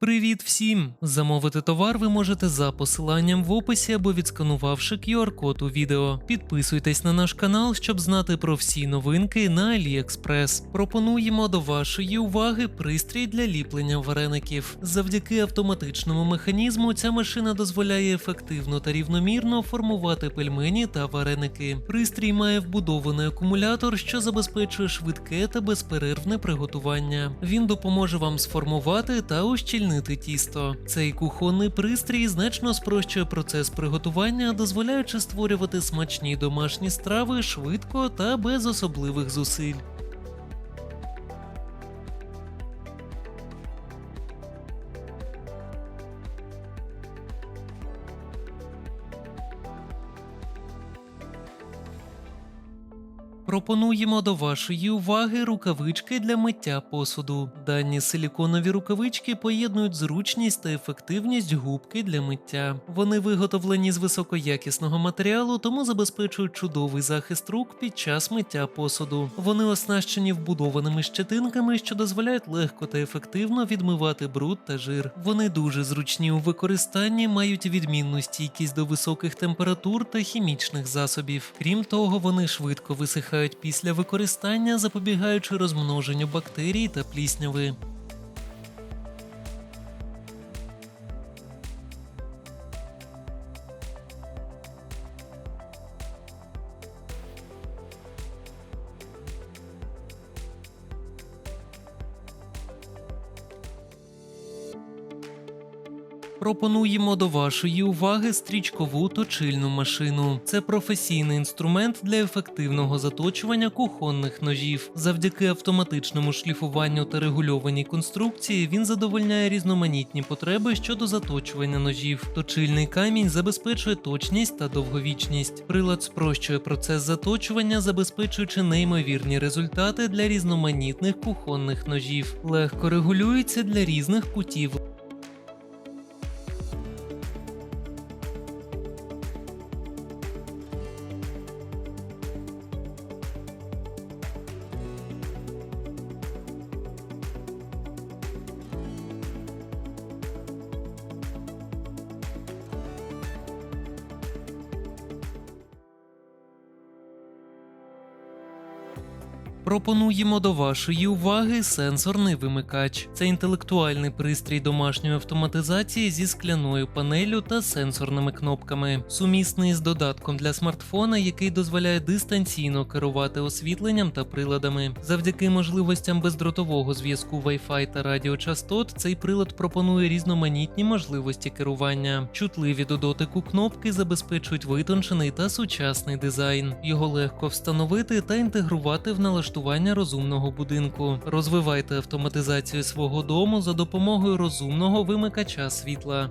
Привіт всім! Замовити товар ви можете за посиланням в описі або відсканувавши QR-код у відео. Підписуйтесь на наш канал, щоб знати про всі новинки на AliExpress. Пропонуємо до вашої уваги пристрій для ліплення вареників. Завдяки автоматичному механізму ця машина дозволяє ефективно та рівномірно формувати пельмені та вареники. Пристрій має вбудований акумулятор, що забезпечує швидке та безперервне приготування. Він допоможе вам сформувати та ущільнити тісто. Цей кухонний пристрій значно спрощує процес приготування, дозволяючи створювати смачні домашні страви швидко та без особливих зусиль. Пропонуємо до вашої уваги рукавички для миття посуду. Дані силіконові рукавички поєднують зручність та ефективність губки для миття. Вони виготовлені з високоякісного матеріалу, тому забезпечують чудовий захист рук під час миття посуду. Вони оснащені вбудованими щетинками, що дозволяють легко та ефективно відмивати бруд та жир. Вони дуже зручні у використанні, мають відмінну стійкість до високих температур та хімічних засобів. Крім того, вони швидко висихають після використання, запобігаючи розмноженню бактерій та плісняви. Пропонуємо до вашої уваги стрічкову точильну машину. Це професійний інструмент для ефективного заточування кухонних ножів. Завдяки автоматичному шліфуванню та регульованій конструкції він задовольняє різноманітні потреби щодо заточування ножів. Точильний камінь забезпечує точність та довговічність. Прилад спрощує процес заточування, забезпечуючи неймовірні результати для різноманітних кухонних ножів. Легко регулюється для різних кутів Пропонуємо до вашої уваги сенсорний вимикач. Це інтелектуальний пристрій домашньої автоматизації зі скляною панелю та сенсорними кнопками, сумісний з додатком для смартфона, який дозволяє дистанційно керувати освітленням та приладами. Завдяки можливостям бездротового зв'язку Wi-Fi та радіочастот, цей прилад пропонує різноманітні можливості керування. Чутливі до дотику кнопки забезпечують витончений та сучасний дизайн. Його легко встановити та інтегрувати в налаштування розумного будинку. Розвивайте автоматизацію свого дому за допомогою розумного вимикача світла.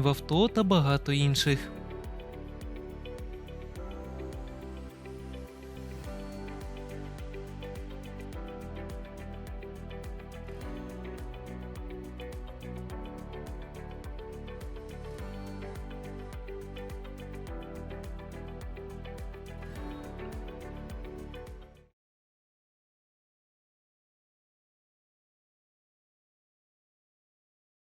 в авто та багато інших.